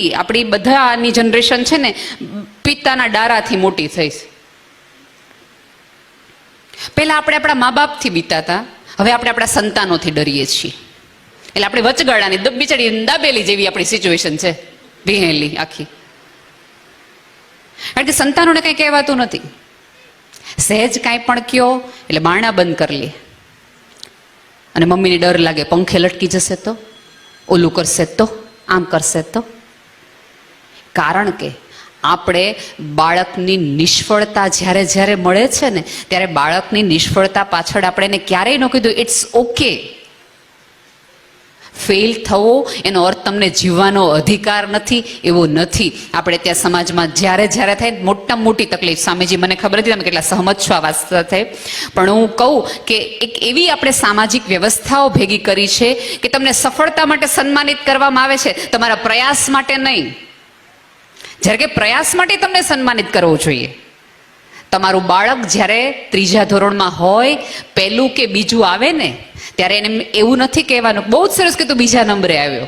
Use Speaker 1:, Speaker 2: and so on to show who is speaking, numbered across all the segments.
Speaker 1: આખી આપણી બધાની જનરેશન છે ને, પિતાના ડારાથી મોટી થઈ પહેલા આપણે આપણા મા બાપથી બીતાતા, હવે આપણે આપણા સંતાનોથી ડરીએ છીએ. એટલે આપણે વચગાળાની બિચારી દાબેલી જેવી આપણી સિચ્યુએશન છે. ભીહેલી આખી. કારણ કે સંતાનોને કંઈ કહેવાતું નથી. સહેજ કાંઈ પણ કયો, એટલે બારણા બંધ કરી લે. અને મમ્મીને ડર લાગે, પંખે લટકી જશે તો? ઓલું કરશે તો? આમ કરશે તો? કારણ કે આપણે બાળકની નિષ્ફળતા જ્યારે જ્યારે મળે છે ને, ત્યારે બાળકની નિષ્ફળતા પાછળ આપણે એને ક્યારેય ન કીધું ઇટ્સ ઓકે ફેલ થવો, એનો અર્થ તમને જીવવાનો અધિકાર નથી, એવો નથી. આપણે ત્યાં સમાજમાં જ્યારે જ્યારે થાય મોટા મોટી તકલીફ. સ્વામીજી, મને ખબર નથી તમે કેટલા સહમત છો આ વાત સાથે. પણ હું કહું કે એક એવી આપણે સામાજિક વ્યવસ્થાઓ ભેગી કરી છે કે તમને સફળતા માટે સન્માનિત કરવામાં આવે છે. તમારા પ્રયાસ માટે નહીં. જ્યારે કે પ્રયાસ માટે તમને સન્માનિત કરવો જોઈએ. તમારું બાળક જ્યારે ત્રીજા ધોરણમાં હોય, પહેલું કે બીજું આવે ને, ત્યારે એને એવું નથી કહેવાનું, બહુ જ સરસ કે તું બીજા નંબરે આવ્યો.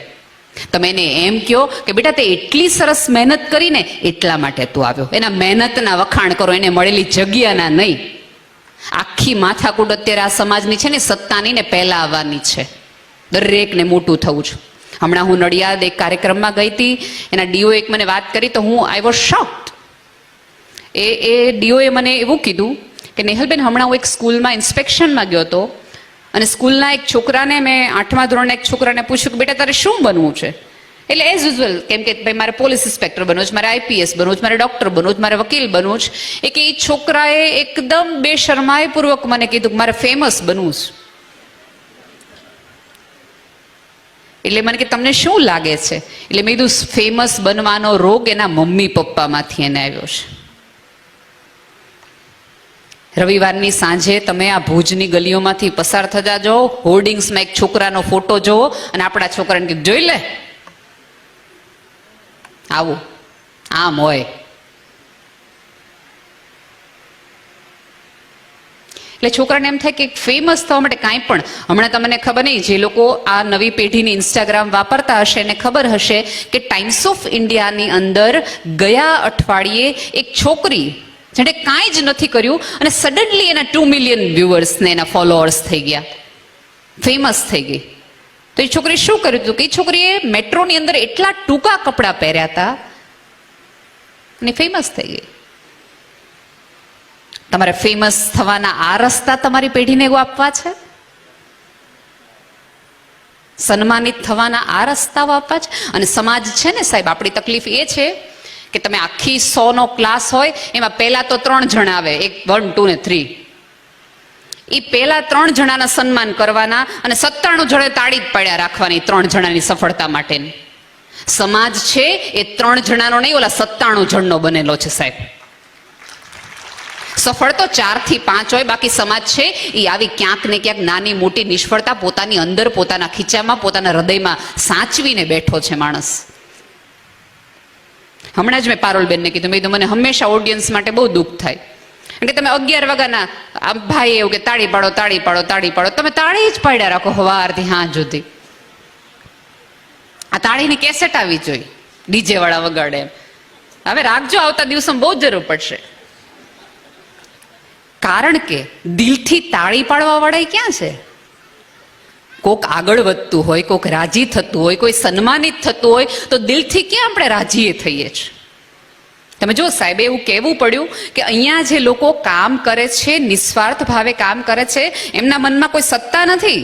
Speaker 1: તમે એને એમ કહો કે બેટા તે એટલી સરસ મહેનત કરીને એટલા માટે તું આવ્યો. એના મહેનતના વખાણ કરો, એને મળેલી જગ્યાના નહીં. આખી માથાકૂટ અત્યારે આ સમાજની છે ને, સત્તાની ને પહેલા આવવાની છે. દરેકને મોટું થવું છું. હમણાં હું નડિયાદ એક કાર્યક્રમમાં ગઈ હતી. એના ડીઓ એક મને વાત કરી તો હું આઈ વોઝ શોક્ડ એ એ ડીઓએ મને એવું કીધું કે નેહલબેન, હમણાં હું એક સ્કૂલમાં ઇન્સ્પેક્શનમાં ગયો હતો અને સ્કૂલના એક છોકરાને મેં આઠમા ધોરણના એક છોકરાને પૂછ્યું કે, બેટા, તારે શું બનવું છે? એટલે એઝ યુઝ્યુઅલ કેમ કે ભાઈ, મારે પોલીસ ઇન્સ્પેક્ટર બનવું છે, મારે આઈપીએસ બનવું છે, મારે ડોક્ટર બનવું છે, મારે વકીલ બનવું છે. એ કે એ છોકરાએ એકદમ બેશરમાયપૂર્વક મને કીધું કે, મારે ફેમસ બનવું છે. એટલે મને કે તમને શું લાગે છે? એટલે મેં કીધું ફેમસ બનવાનો રોગ એના મમ્મી પપ્પામાંથી એને આવ્યો છે. રવિવારની સાંજે તમે આ ભુજની ગલીઓમાંથી પસાર થતા જાઓ, હોર્ડિંગ્સમાં એક છોકરાનો ફોટો જોવો અને આપણા છોકરાને જોઈ લે. આવું. આમ હોય. એટલે છોકરાને એમ થાય કે ફેમસ થવા માટે કાંઈ પણ. હમણાં તમને ખબર નહીં, જે લોકો આ નવી પેઢીની ઇન્સ્ટાગ્રામ વાપરતા હશે, એને ખબર હશે કે ટાઈમ્સ ઓફ ઇન્ડિયાની અંદર ગયા અઠવાડિયે એક છોકરી જેણે કાંઈ જ નથી કર્યું અને સડનલી એના ટુ મિલિયન વ્યુઅર્સને એના ફોલોઅર્સ થઈ ગયા. ફેમસ થઈ ગઈ. તો એ છોકરી શું કર્યું હતું? કે એ છોકરીએ મેટ્રોની અંદર એટલા ટૂંકા કપડાં પહેર્યા હતા અને ફેમસ થઈ ગઈ. તમારે ફેમસ થવાના આ રસ્તા તમારી પેઢીને આપવા છે? સન્માનિત થવાના આ રસ્તાઓ આપવા છે? અને સમાજ છે ને સાહેબ, આપણી તકલીફ એ છે કે તમે આખી સો નો ક્લાસ હોય, એમાં પહેલા તો ત્રણ જણા આવે, એક વન ટુ ને થ્રી એ પહેલા ત્રણ જણાના સન્માન કરવાના અને સત્તાણું જણે તાળી જ પાડ્યા રાખવાની ત્રણ જણાની સફળતા માટેની. સમાજ છે એ ત્રણ જણાનો નહીં, ઓલા સત્તાણું જણનો બનેલો છે સાહેબ. સફળ તો ચારથી પાંચ હોય, બાકી સમાજ છે, એ આવી ક્યાંક ને ક્યાંક નાની મોટી નિષ્ફળતા પોતાની અંદર, પોતાના ખીચામાં પોતાના હૃદયમાં સાચવીને બેઠો છે માણસ. હમણાં જ મેં પારોલબેનને કીધું, મેં મને હંમેશા ઓડિયન્સ માટે બહુ દુઃખ થાય. કે તમે અગિયાર વાગ્યાના, આ ભાઈ એવું કે, તાળી પાડો તાળી પાડો તાળી પાડો. તમે તાળી જ પાડ્યા રાખો હવારથી હા સુધી. આ તાળીની કેસેટ આવી જોઈ, ડીજે વાળા વગાડે એમ. હવે રાખજો આવતા દિવસોમાં બહુ જરૂર પડશે. કારણ કે દિલથી તાળી પાડવા વાળા ક્યાં છે? કોક આગળ વધતું હોય, કોક રાજી થતું હોય, કોઈ સન્માનિત થતું હોય, તો દિલથી ક્યાં આપણે રાજીએ થઈએ છીએ? તમે જો સાહેબ, એવું કહેવું પડ્યું કે અહીંયા જે લોકો કામ કરે છે, નિસ્વાર્થ ભાવે કામ કરે છે, એમના મનમાં કોઈ સત્તા નથી.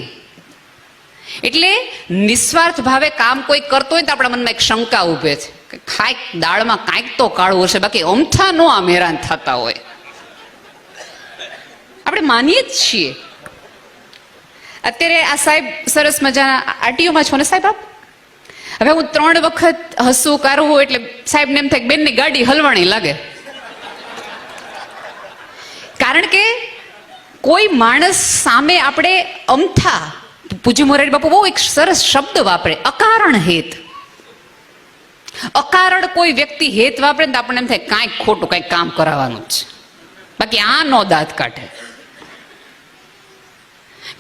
Speaker 1: એટલે નિસ્વાર્થ ભાવે કામ કોઈ કરતો હોય તો આપણા મનમાં એક શંકા ઊભે છે કે કાંઈક દાળમાં કાંઈક તો કાળું હશે, બાકી અમથા નો આમ હેરાન થતા હોય. આપણે માનીએ જ છીએ. અત્યારે આ સાહેબ સરસ મજાના આરટીઓમાં છો ને સાહેબ આપ? હવે હું ત્રણ વખત હસું કરવું એટલે સાહેબ ને એમ થાય બેનની ગાડી હલવાણી લાગે. કારણ કે કોઈ માણસ સામે આપણે અમથા પૂજ્ય મોરારી બાપુ બહુ એક સરસ શબ્દ વાપરે, અકારણ હેત. અકારણ કોઈ વ્યક્તિ હેત વાપરે તો આપણને એમ થાય કાંઈક ખોટું કાંઈક કામ કરાવવાનું જ બાકી આ નો દાંત કાઢે.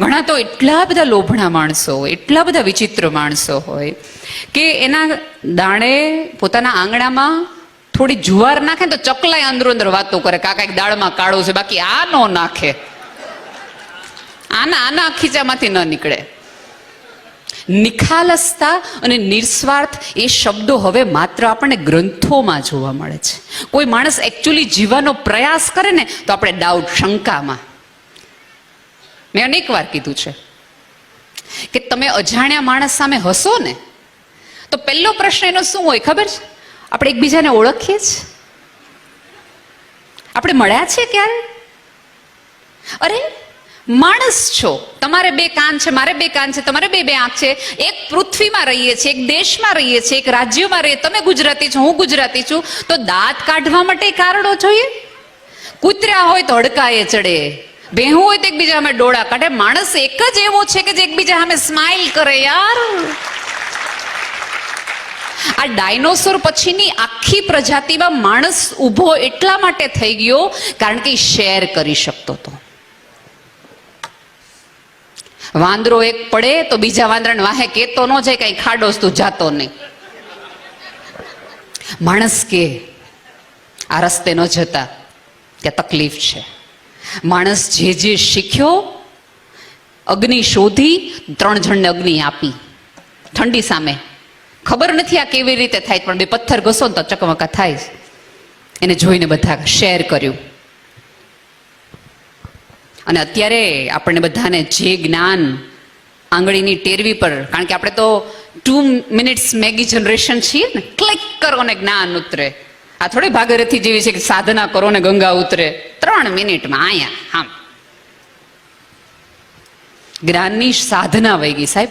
Speaker 1: ઘણા તો એટલા બધા લોભણા માણસો હોય, એટલા બધા વિચિત્ર માણસો હોય કે એના દાણે પોતાના આંગણામાં થોડી જુવાર નાખે તો ચકલાય અંદરો અંદર વાતો કરે, કાકા એક દાળમાં કાળો છે, બાકી આ ન નાખે. આના આના ખીચામાંથી ન નીકળે. નિખાલસતા અને નિસ્વાર્થ એ શબ્દો હવે માત્ર આપણને ગ્રંથોમાં જોવા મળે છે. કોઈ માણસ એકચ્યુઅલી જીવવાનો પ્રયાસ કરે ને તો આપણે ડાઉટ શંકામાં મેં અનેક વાર કીધું છે કે તમે અજાણ્યા માણસ સામે હસો ને, તો પહેલો પ્રશ્ન એનો શું હોય ખબર છે? આપણે એકબીજાને ઓળખીએ છીએ આપણે મળ્યા છે ક્યારે? અરે, માણસ છો. તમારે બે કાન છે, મારે બે કાન છે, તમારે બે બે આંખ છે. એક પૃથ્વીમાં રહીએ છીએ, એક દેશમાં રહીએ છીએ, એક રાજ્યમાં રહીએ. તમે ગુજરાતી છો, હું ગુજરાતી છું. તો દાંત કાઢવા માટે કારણો જોઈએ? કૂતરા હોય તો હડકાએ ચડે. ભેહું હોય તો એકબીજા સામે ડોળા કાઢે. માણસ એક જ એવો છે કે જે એકબીજા સામે સ્માઇલ કરે યાર. આ ડાયનોસોર પછીની આખી પ્રજાતિમાં માણસ ઊભો એટલા માટે થઈ ગયો કારણ કે શેર કરી શકતો હતો. વાંદરો એક પડે તો બીજા વાંદરાને વાહે કેતો ન જાય, કઈ ખાડોસ તું જાતો નહીં. માણસ કે, આ રસ્તે ન જતા, ત્યાં તકલીફ છે. માણસ જે જે શીખ્યો, અગ્નિ શોધી, ત્રણ જણને અગ્નિ આપી. ઠંડી સામે. ખબર નથી આ કેવી રીતે થાય, પણ બે પથ્થર ઘસો ને તો ચકમકા થાય એને જોઈને બધા શેર કર્યું. અને અત્યારે આપણને બધાને જે જ્ઞાન આંગળીની ટેરવી પર, કારણ કે આપણે તો ટુ મિનિટ્સ મેગી જનરેશન છીએ ને ક્લિક કરો ને જ્ઞાન ઉતરે. આ થોડી ભાગરથી જેવી છે કે સાધના કરો ને ગંગા ઉતરે. ત્રણ મિનિટમાં આયા આમ જ્ઞાનની સાધના વહી ગઈ સાહેબ.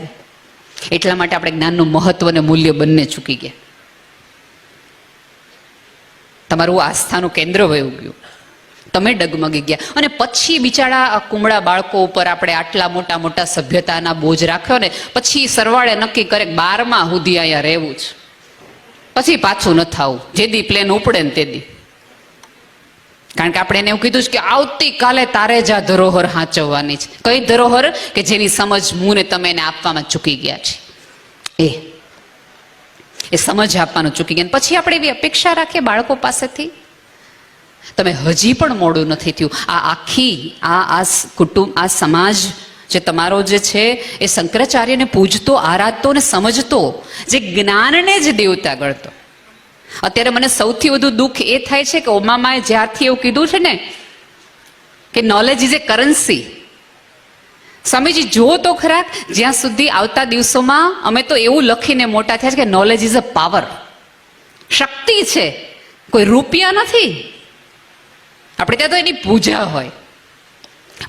Speaker 1: એટલા માટે આપણે જ્ઞાનનું મહત્વ અને મૂલ્ય બંને ચૂકી ગયા. તમારું આસ્થાનું કેન્દ્ર વયું ગયું. તમે ડગમગી ગયા. અને પછી બિચારા કુમળા બાળકો ઉપર આપણે આટલા મોટા મોટા સભ્યતાના બોજ રાખ્યો ને, પછી સરવાળે નક્કી કરે બારમાં સુધી અહીંયા રહેવું જ પછી પાછું ન થવું જે દી પ્લેન ઉપડે ને તે દી. કારણ કે આપણે એને એવું કીધું છે કે આવતીકાલે તારે જ આ ધરોહર હાંચવવાની છે. કઈ ધરોહર? કે જેની સમજ હું ને તમે એને આપવામાં ચૂકી ગયા છે. એ. એ સમજ આપવાનું ચૂકી ગયા પછી આપણે એવી અપેક્ષા રાખીએ બાળકો પાસેથી. તમે હજી પણ મોડું નથી થયું. આ આખી, આ આ કુટુંબ, આ સમાજ જે તમારો જે છે એ શંકરાચાર્યને પૂજતો, આરાધતો ને સમજતો, જે જ્ઞાનને જ દેવતા ગણતો. અત્યારે મને સૌથી વધુ દુઃખ એ થાય છે કે ઓમામાએ જ્યારથી એવું કીધું છે ને, કે knowledge is a currency Swamiji, જુઓ તો ખરા જ્યાં સુધી આવતા દિવસોમાં અમે તો એવું લખીને મોટા થયા છે કે નોલેજ ઇઝ અ પાવર શક્તિ છે. કોઈ રૂપિયા નથી. આપણે ત્યાં તો એની પૂજા હોય.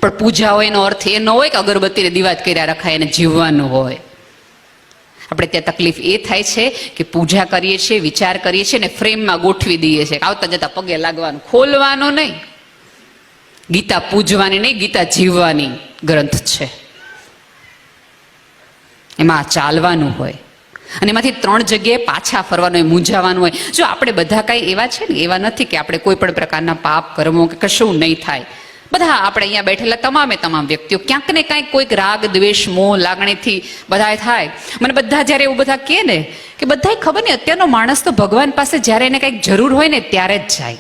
Speaker 1: પણ પૂજા હોય એનો અર્થ એ ન હોય કે અગરબત્તીને દીવાત કર્યા રખાય એને જીવવાનું હોય. આપણે ત્યાં તકલીફ એ થાય છે કે પૂજા કરીએ છીએ, વિચાર કરીએ છીએ ને ફ્રેમમાં ગોઠવી દઈએ છીએ આવતા જતા પગે લાગવાનું, ખોલવાનું નહીં. ગીતા પૂજવાની નહીં, ગીતા જીવવાની ગ્રંથ છે. એમાં ચાલવાનું હોય. અને એમાંથી ત્રણ જગ્યાએ પાછા ફરવાનું હોય, મૂંઝાવાનું હોય. જો આપણે બધા કાંઈ એવા છે ને, એવા નથી કે આપણે કોઈ પણ પ્રકારના પાપ કર્મો કે કશું નહીં થાય. બધા આપણે અહીંયા બેઠેલા તમામે તમામ વ્યક્તિઓ, ક્યાંક ને કાંઈક કોઈક રાગ, દ્વેષ, મોહ, લાગણીથી બધાએ થાય. મને બધા જ્યારે એવું બધા કહે ને, કે બધા ખબર નહીં, અત્યારનો માણસ તો ભગવાન પાસે જ્યારે એને કંઈક જરૂર હોય ને ત્યારે જ જાય.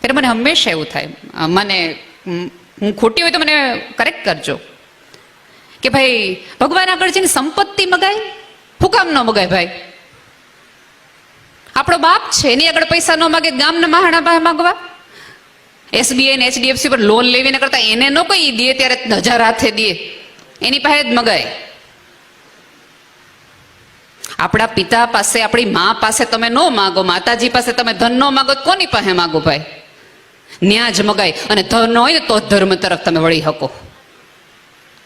Speaker 1: ત્યારે મને હંમેશા એવું થાય. મને હું ખોટી હોય તો મને કરેક્ટ કરજો. કે ભાઈ, ભગવાન આગળ જઈને સંપત્તિ મગાય? હું ન મગાય ભાઈ? આપણો બાપ છે, એની આગળ પૈસા ન માગે, ગામના મહાણા માગવા? એસબીઆઈ ને એચડીએફસી પર લોન લેવીને કરતા એને ન કોઈ દે ત્યારે હજાર હાથે દે. એની પાસે જ મગાય. આપણા પિતા પાસે, આપણી મા પાસે તમે ન માગો, માતાજી પાસે તમે ધન ન માગો કોની પાસે માગો ભાઈ? ન્યા જ મગાય. અને ધન હોય તો ધર્મ તરફ તમે વળી શકો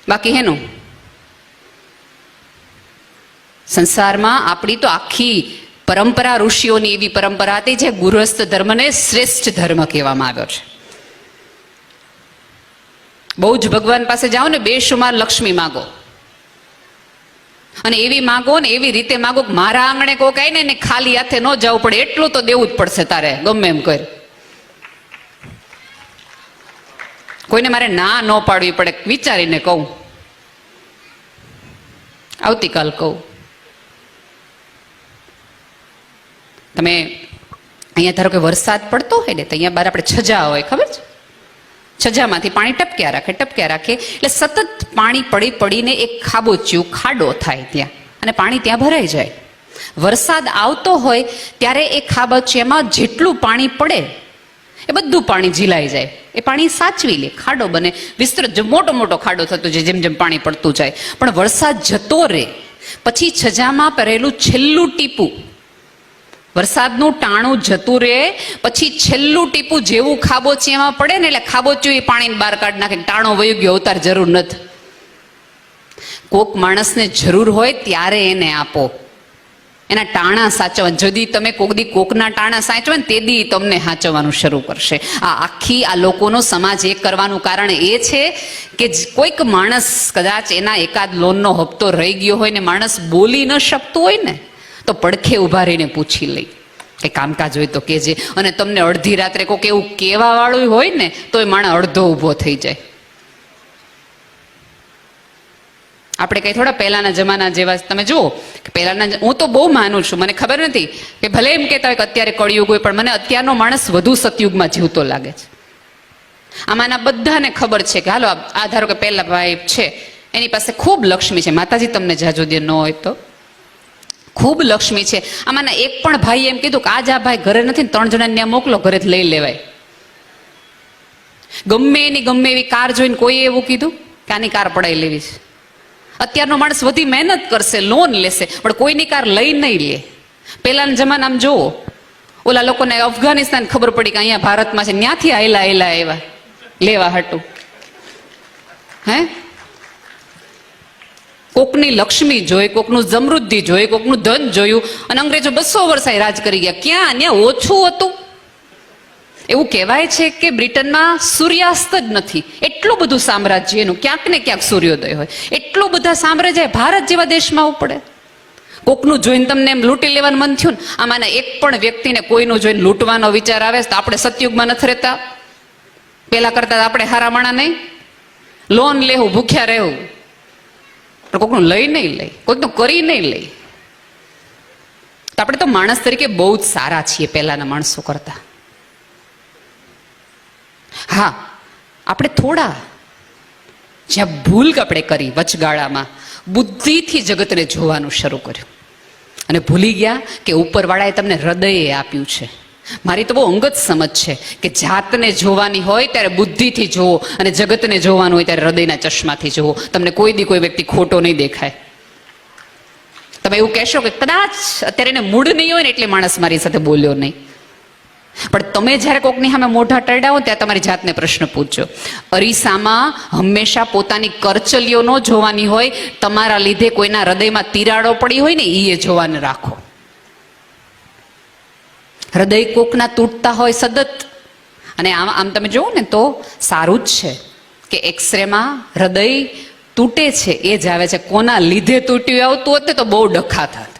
Speaker 1: બાકી હેનું સંસારમાં આપણી તો આખી પરંપરા ઋષિઓની એવી પરંપરા હતી જે ગૃહસ્થ ધર્મને શ્રેષ્ઠ ધર્મ કહેવામાં આવ્યો છે. બહુ જ ભગવાન પાસે જાઓ ને બેશુમાર લક્ષ્મી માગો. અને એવી માગો ને એવી રીતે માગો મારા આંગણે કોક આવીને ને ખાલી હાથે ન જવું પડે, એટલું તો દેવું જ પડશે તારે, ગમે એમ કર. કોઈને મારે ના ન પાડવી પડે, વિચારીને કહું. આવતીકાલ કહું. તમે અહીંયા ધારો કે વરસાદ પડતો હોય ને, તો અહીંયા બાર આપણે છજા હોય, ખબર છે? છજામાંથી પાણી ટપક્યા રાખે ટપક્યા રાખે. એટલે સતત પાણી પડી પડીને એક ખાબોચ્યું ખાડો થાય ત્યાં. અને પાણી ત્યાં ભરાઈ જાય. વરસાદ આવતો હોય ત્યારે એ ખાબોચિયામાં જેટલું પાણી પડે, એ બધું પાણી ઝીલાઈ જાય. એ પાણી સાચવી લે, ખાડો બને. વિસ્તૃત મોટો મોટો ખાડો થતો જાય, જેમ જેમ પાણી પડતું જાય. પણ વરસાદ જતો રહે. પછી છજામાં પહેરેલું છેલ્લું ટીપું વરસાદનું ટાણું જતું રહે, પછી છેલ્લું ટીપું જેવું ખાબોચીયામાં પડે ને એટલે ખાબોચિયું એ પાણી બહાર કાઢી નાખે ટાણો વયું ગયો, અવતાર જરૂર નથી. કોક માણસને જરૂર હોય ત્યારે એને આપો. એના ટાણા સાચવા જદી તમે કોક દી કોકના ટાણા સાચવા ને તે દી તમને સાચવવાનું શરૂ કરશે. આ આખી આ લોકોનો સમાજ એક કરવાનું કારણ એ છે કે કોઈક માણસ કદાચ એના એકાદ લોનનો હપ્તો રહી ગયો હોય ને માણસ બોલી ન શકતું હોય ને તો પડખે ઊભા રહીને પૂછી લઈ. કે કામકાજ હોય તો કેજે અને તમને અડધી રાત્રે કોઈક એવું કહેવા વાળું હોય ને તો એ માણસ અડધો ઊભો થઈ જાય. આપણે કઈ થોડા પહેલાના જમાના જેવા, તમે જુઓ કે પહેલાના હું તો બહુ માનું છું. મને ખબર નથી કે ભલે એમ કહેતા હોય કે અત્યારે કળિયુગ હોય, પણ મને અત્યારનો માણસ વધુ સતયુગમાં જીવતો લાગે છે. આમાંના બધાને ખબર છે કે હાલો આ ધારો કે પહેલા ભાઈ છે, એની પાસે ખૂબ લક્ષ્મી છે. માતાજી તમને જાજો દે ન હોય તો? ખૂબ લક્ષ્મી છે. આમાંના એક પણ ભાઈ એમ કીધું કે આજ આ ભાઈ, ઘરે નથી ત્રણ જણાને ત્યાં મોકલો ઘરે લઈ લેવાય. ગમે એની ગમે એવી કાર જોઈને કોઈએ એવું કીધું કે, આની કાર પડાઈ લેવી છે. અત્યારનો માણસ વધી મહેનત કરશે, લોન લેશે, પણ કોઈની કાર લઈ નહીં લે. પહેલાના જમાનામાં જુઓ, ઓલા લોકોને અફઘાનિસ્તાન ખબર પડી કે અહીંયા ભારતમાં છે ત્યાંથી આયલા આયલા આવ્યા, લેવા હતું હે? કોકની લક્ષ્મી જોઈ, કોકનું સમૃદ્ધિ જોઈ, કોકનું ધન જોયું અને અંગ્રેજો બસો વર્ષ રાજ કરી ગયા. ક્યાં? ત્યાં ઓછું હતું. એવું કહેવાય છે કે બ્રિટનમાં સૂર્યાસ્ત જ નથી. એટલું બધું સામ્રાજ્ય એનું, ક્યાંક ને ક્યાંક સૂર્યોદય હોય. એટલું બધા સામ્રાજ્ય ભારત જેવા દેશમાં ઉપડે પડે. કોકનું જોઈને તમને એમ લૂંટી લેવાનું મન થયું ને, આમાંના એક પણ વ્યક્તિને કોઈનું જોઈને લૂંટવાનો વિચાર આવે તો આપણે સતયુગમાં નથી રહેતા. પેલા કરતા આપણે હારા માણા નહીં. લોન લેવું, ભૂખ્યા રહેવું. કોકનું લઈ નહીં લઈ કોઈકનું કરી નહીં લઈ. તો આપણે તો માણસ તરીકે બહુ જ સારા છીએ પહેલાના માણસો કરતા. હા, આપણે થોડા, જ્યાં ભૂલ આપણે કરી વચગાળામાં, બુદ્ધિથી જગતને જોવાનું શરૂ કર્યું. અને ભૂલી ગયા કે ઉપરવાળાએ તમને હૃદયે આપ્યું છે. મારી તો બહુ અંગત સમજ છે કે જાતને જોવાની હોય ત્યારે બુદ્ધિથી જોવો અને જગતને જોવાનું હોય ત્યારે હૃદયના ચશ્માથી જોવો તમને કોઈ દી કોઈ વ્યક્તિ ખોટો નહીં દેખાય. તમે એવું કહેશો કે કદાચ અત્યારે એને મૂડ નહીં હોય ને એટલે માણસ મારી સાથે બોલ્યો નહીં. પણ તમે જ્યારે કોકની સામે મોઢા ટરડાવો ત્યારે તમારી જાતને પ્રશ્ન પૂછજો. અરીસામાં હંમેશા પોતાની કરચલીઓ ન જોવાની હોય, તમારા લીધે કોઈના હૃદયમાં તિરાડો પડી હોય ને એ જોવાને રાખો. હૃદય કોકના તૂટતા હોય સતત. અને આમ આમ તમે જુઓ ને તો સારું જ છે કે એક્સરેમાં હૃદય તૂટે છે, એ જ આવે છે. કોના લીધે તૂટ્યું આવતું હોત તો બહુ ડખા થાત.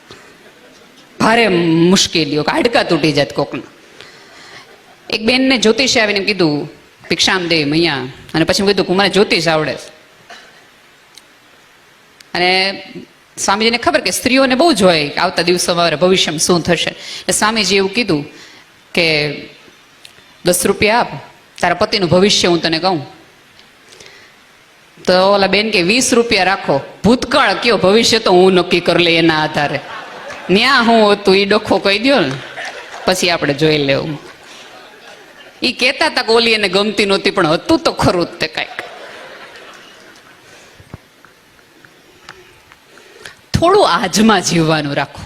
Speaker 1: ભારે મુશ્કેલીઓ હાડકા તૂટી જાત કોકના. એક બેનને જ્યોતિષે આવીને કીધું ભિક્ષામ દે મૈયા. અને પછી મેં કીધું મને જ્યોતિષ આવડે અને સ્વામીજીને ખબર કે સ્ત્રીઓને બહુ જ હોય આવતા દિવસોમાં ભવિષ્યમાં શું થશે. એટલે સ્વામીજી એવું કીધું કે દસ રૂપિયા આપ, તારા પતિનું ભવિષ્ય હું તને કહું. તો ઓલા બેન કે વીસ રૂપિયા રાખો. ભૂતકાળ કયો ભવિષ્ય તો હું નક્કી કરી લઈ એના આધારે. ન્યા હું હતું એ ડખો કહી દો ને. પછી આપણે જોઈ લેવું. એ કહેતા હતા કે ઓલી એને ગમતી નહોતી, પણ હતું તો ખરું જ તે કાંઈક. થોડું આજમાં જીવવાનું રાખો.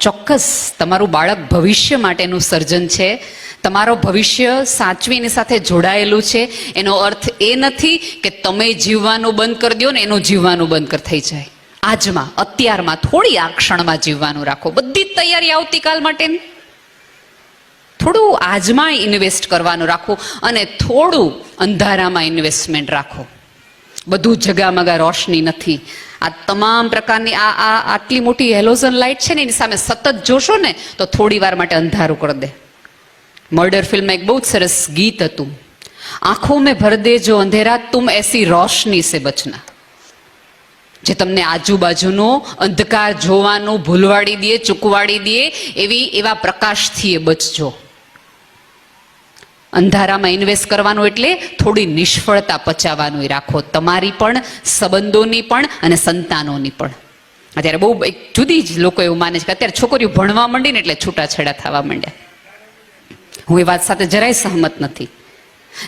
Speaker 1: ચોક્કસ તમારું બાળક ભવિષ્ય માટેનું સર્જન છે. તમારો ભવિષ્ય સાચવીની સાથે જોડાયેલું છે. એનો અર્થ એ નથી કે તમે જીવવાનું બંધ કરી દો ને એનું જીવવાનું બંધ કર થઈ જાય. આજમાં, અત્યારમાં થોડી આ ક્ષણમાં જીવવાનું રાખો. બધી જ તૈયારી આવતીકાલ માટેની થોડું આજમાં ઇન્વેસ્ટ કરવાનું રાખો અને થોડું અંધારામાં ઇન્વેસ્ટમેન્ટ રાખો. બધું જગામગા રોશની નથી. આ તમામ પ્રકારની આ આ આટલી મોટી હેલોઝન લાઇટ છે ને એની સામે સતત જોશો ને, તો થોડી વાર માટે અંધારું કરી દે. મર્ડર ફિલ્મમાં એક બહુ જ સરસ ગીત હતું. આંખો મેં ભર દે જો અંધેરા, તુમ એસી રોશની સે બચના. જે તમને આજુબાજુનો અંધકાર જોવાનું ભૂલવાડી દે, ચૂકવાડી દે, એવી એવા પ્રકાશથી એ બચજો. અંધારામાં ઇન્વેસ્ટ કરવાનું એટલે થોડી નિષ્ફળતા પચાવવાનું એ રાખો. તમારી પણ, સંબંધોની પણ અને સંતાનોની પણ. અત્યારે બહુ એક જુદી જ લોકો એવું માને છે કે અત્યારે છોકરીઓ ભણવા માંડી ને એટલે છૂટાછેડા થવા માંડ્યા. હું એ વાત સાથે જરાય સહમત નથી.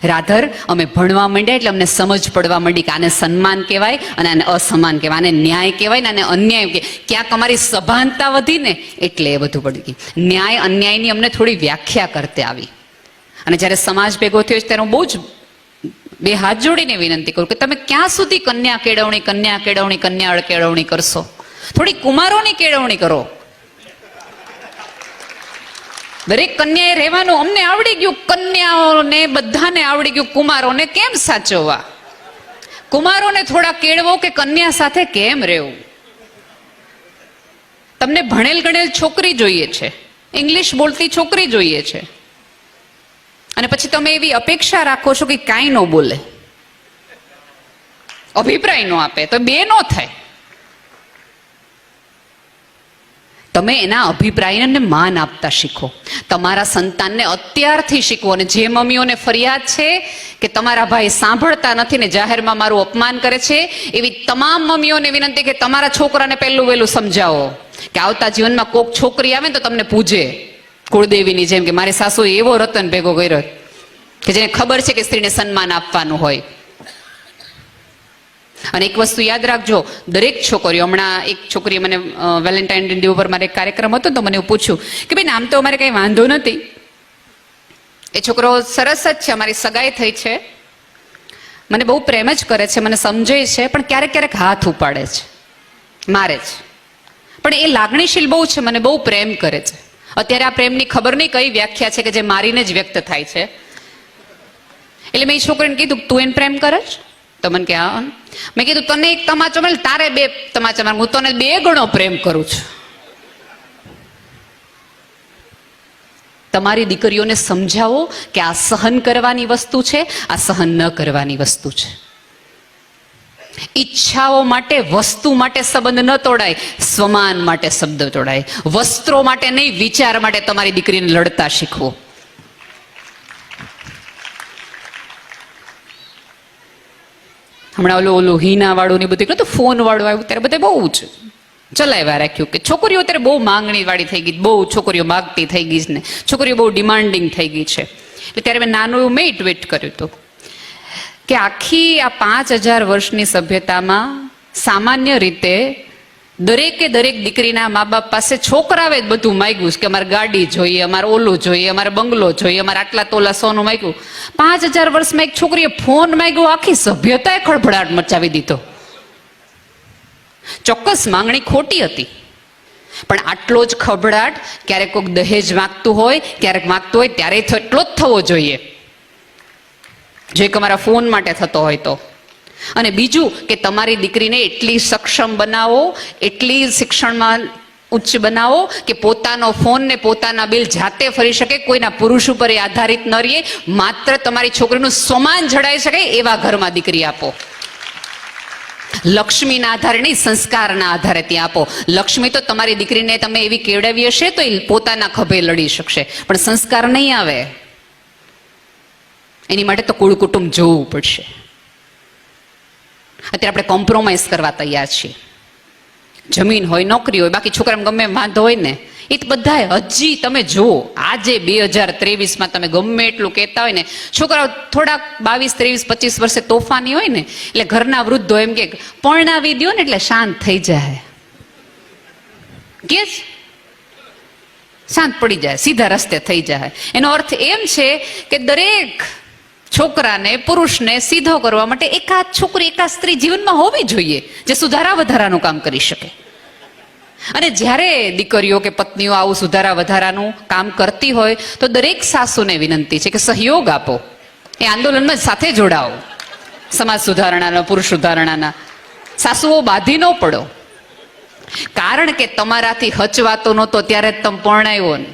Speaker 1: રાધર, અમે ભણવા માંડ્યા એટલે અમને સમજ પડવા માંડી કે આને સન્માન કહેવાય અને આને અસમાન કહેવાય, આને ન્યાય કહેવાય ને આને અન્યાય કે ક્યાંક અમારી સભાનતા વધી ને એટલે એ બધું પડી ગયું. ન્યાય, અન્યાયની અમને થોડી વ્યાખ્યા કરતે આવી. અને જ્યારે સમાજ ભેગો થયો છે ત્યારે હું બહુ જ બે હાથ જોડીને વિનંતી કરું કે તમે ક્યાં સુધી કન્યા કેળવણી કન્યા કેળવણી કન્યા કેળવણી કરશો? થોડી કુમારોની કેળવણી કરો. દરેક કન્યાએ રહેવાનું અમને આવડી ગયું, કન્યાઓને બધાને આવડી ગયું, કુમારોને કેમ સાચવવા? કુમારોને થોડા કેળવો કે કન્યા સાથે કેમ રહેવું? તમને ભણેલ ગણેલ છોકરી જોઈએ છે, ઇંગ્લિશ બોલતી છોકરી જોઈએ છે. અને પછી તમે એવી અપેક્ષા રાખો છો કે કાંઈ ન બોલે. અભિપ્રાય ન આપે, તો બે ન થાય. તમે એના અભિપ્રાયને માન આપતા શીખો. તમારા સંતાનને અત્યારથી શીખવો અને જે મમ્મીઓને ફરિયાદ છે કે તમારા ભાઈ સાંભળતા નથી ને જાહેરમાં મારું અપમાન કરે છે, એવી તમામ મમ્મીઓને વિનંતી કે તમારા છોકરાને પહેલું વહેલું સમજાવો. કે આવતા જીવનમાં કોક છોકરી આવે ને તો તમને પૂજે. કુળદેવીની જેમ કે મારી સાસુ એવો રતન ભેગો કર્યો કે જેને ખબર છે કે સ્ત્રીને સન્માન આપવાનું હોય. અને એક વસ્તુ યાદ રાખજો, દરેક છોકરીઓ, હમણાં એક છોકરીએ મને વેલેન્ટાઇન ડે ઉપર મારે કાર્યક્રમ હતો તો મને એવું પૂછ્યું કે બેન, આમ તો અમારે કંઈ વાંધો નથી. એ છોકરો સરસ જ છે, અમારી સગાઈ થઈ છે. મને બહુ પ્રેમ જ કરે છે, મને સમજે છે, પણ ક્યારેક ક્યારેક હાથ ઉપાડે છે, મારે છે પણ એ લાગણીશીલ બહુ છે, મને બહુ પ્રેમ કરે છે. અત્યારે આ પ્રેમની ખબર નહીં કઈ વ્યાખ્યા છે કે જે મારીને જ વ્યક્ત થાય છે. એટલે મેં છોકરીને કીધું, તું એને પ્રેમ કરે છે? તો મને કે, હા. મેં કીધું, તને એક તમાચો મળે તારે બે તમાચા મારે હું તને બે ગણો પ્રેમ કરું છું. તમારી દીકરીઓને સમજાવો કે આ સહન કરવાની વસ્તુ છે, આ સહન ન કરવાની વસ્તુ છે. ઈચ્છાઓ માટે, વસ્તુ માટે સંબંધ ન તોડાય, સ્વમાન માટે શબ્દ તોડાય. વસ્ત્રો માટે નહીં, વિચાર માટે તમારી દીકરીને લડતા શીખવો. હમણાં ઓલું ઓલું હિના વાળું ને બધું તો ફોન વાળું આવ્યું ત્યારે બધે બહુ જ ચલાવ્યા રાખ્યું કે છોકરીઓ અત્યારે બહુ માંગણી વાળી થઈ ગઈ બહુ છોકરીઓ માગતી થઈ ગઈ છે ને, છોકરીઓ બહુ ડિમાન્ડિંગ થઈ ગઈ છે. એટલે ત્યારે મેં નાનું એવું મેં ટ્વીટ કર્યું હતું. કે આખી આ પાંચ હજાર વર્ષની સભ્યતામાં સામાન્ય રીતે દરેકે દરેક દીકરીના મા બાપ પાસે છોકરાવે જ બધું માગ્યું કે અમારે ગાડી જોઈએ, અમારે ઓલું જોઈએ, અમારે બંગલો જોઈએ, અમારે આટલા તોલા સોનું માગ્યું. પાંચ હજાર વર્ષમાં એક છોકરીએ ફોન માગ્યો, આખી સભ્યતાએ ખળભળાટ મચાવી દીધો. ચોક્કસ માંગણી ખોટી હતી. પણ આટલો જ ખભડાટ ક્યારેક કોઈક દહેજ માગતું હોય, ક્યારેક માગતું હોય ત્યારે એટલો જ થવો જોઈએ. જો તમારા ફોન માટે થતો હોય તો. અને બીજું કે તમારી દીકરીને એટલી સક્ષમ બનાવો, એટલી શિક્ષણમાં ઉચ્ચ બનાવો કે પોતાનો ફોન ને પોતાના બિલ જાતે ફરી શકે, કોઈના પુરુષ ઉપર આધારિત ન રહીએ, માત્ર તમારી છોકરીનું સમાન જડાઈ શકે એવા ઘરમાં દીકરી આપો. લક્ષ્મીના આધારે નહીં, સંસ્કારના આધારે ત્યાં આપો. લક્ષ્મી તો તમારી દીકરીને તમે એવી કેળવી હશે તો એ પોતાના ખભે લડી શકશે. પણ સંસ્કાર નહીં આવે. એની માટે તો કુળ કુટુંબ જોવું પડશે. અત્યારે આપણે કોમ્પ્રોમાઇઝ કરવા તૈયાર છીએ. જમીન હોય, નોકરી હોય, બાકી છોકરાને ગમે વાંધો હોય ને, એ તો બધા હજી તમે જુઓ, આજે બે હજાર ત્રેવીસમાં તમે ગમે એટલું કહેતા હોય ને, છોકરાઓ થોડાક બાવીસ, ત્રેવીસ, પચીસ વર્ષે તોફાની હોય ને, એટલે ઘરના વૃદ્ધો એમ કે, પરણાવી દો ને એટલે શાંત થઈ જાય. કે શાંત પડી જાય, સીધા રસ્તે થઈ જાય. એનો અર્થ એમ છે કે દરેક છોકરાને, પુરુષને સીધો કરવા માટે એકાદ છોકરી, એકાદ સ્ત્રી જીવનમાં હોવી જોઈએ જે સુધારા વધારાનું કામ કરી શકે. અને જ્યારે દીકરીઓ કે પત્નીઓ આવું સુધારા વધારાનું કામ કરતી હોય, તો દરેક સાસુને વિનંતી છે કે સહયોગ આપો. એ આંદોલનમાં સાથે જોડાઓ. સમાજ સુધારણાના, પુરુષ સુધારણાના. સાસુઓ બાધી ન પડો. કારણ કે તમારાથી હચવાતો નહોતો, ત્યારે તમે પરણાવ્યો ને